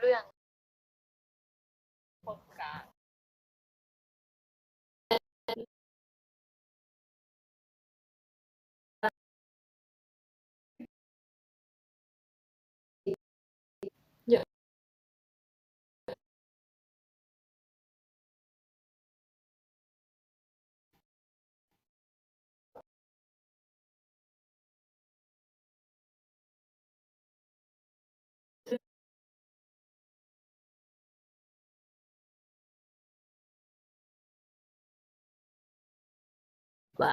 เรื่อ ว่า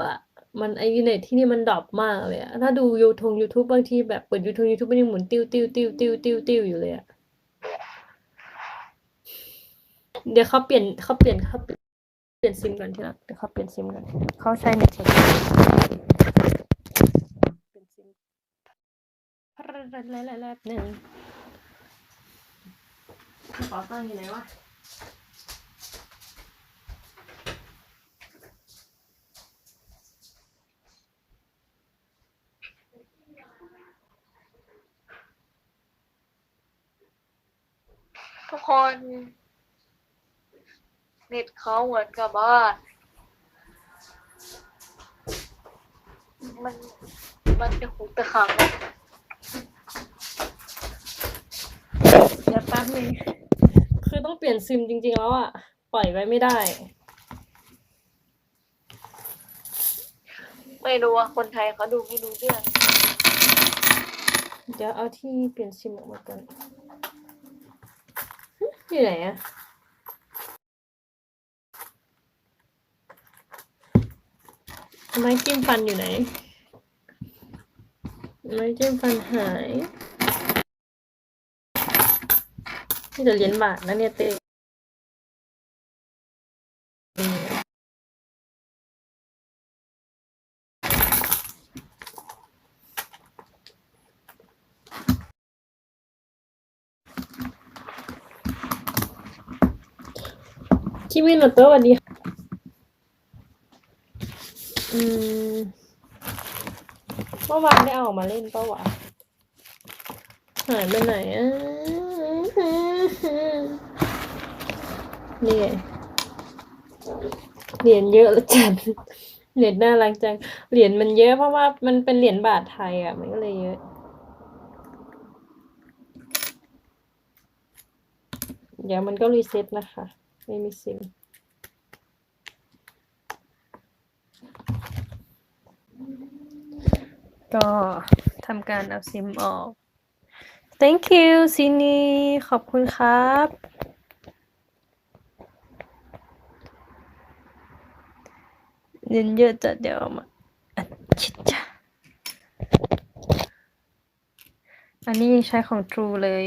ว่ามันไอเน็ตที่นี่มันดรอปมากเลยอะถ้าดูยูทงยูทูบบางทีแบบเปิดยูทงยูทูบมันยังหมุนติ้วติ้วติ้วติ้วติ้วติ้วอยู่เลยอะเดี๋ยวเขาเปลี่ยนเขาเปลี่ยนเขาเปลี่ยนเปลี่ยนซิมก่อนทีละเดี๋ยวเขาเปลี่ยนซิมก่อนเขาใช้เน็ตใช้เปลี่ยนซิมแลบแลบหนึ่งขอตั้งอยู่ไหนวะ ทุกคนเน็ตเขาเหมือนกับว่า มันมันจะหุกตะขังอะเดี๋ยวแป๊บนึงคือต้องเปลี่ยนซิมจริง ๆ แล้วอะปล่อยไว้ไม่ได้ ไม่รู้ว่าคนไทยเขาดูไม่รู้เรื่อง เดี๋ยวเอาที่เปลี่ยนซิมออกมาก่อนหึ อยู่ไหนอะไม้จิ้มฟันอยู่ไหน ไม้จิ้มฟันหายนี่จะเลียนบาทนะเนี่ยเต้ คิมิโนโตะสวัสดีค่ะอืมเมื่อวานได้เอาออกมาเล่นปะวะหายไปไหนอะนี่ไงเหรียญเยอะแล้วจัดเหรียญน่ารักจัง เหรียญมันเยอะเพราะว่ามันเป็นเหรียญบาทไทยอะ มันก็เลยเยอะ เดี๋ยวมันก็รีเซ็ตนะคะ ไม่มีซิมก็ทำการเอาซิมออก thank you ซินีขอบคุณครับ เงินเยอะจัดเดี๋ยวมาอัดชิดจ้ะอันนี้ยังใช้ของ True เลย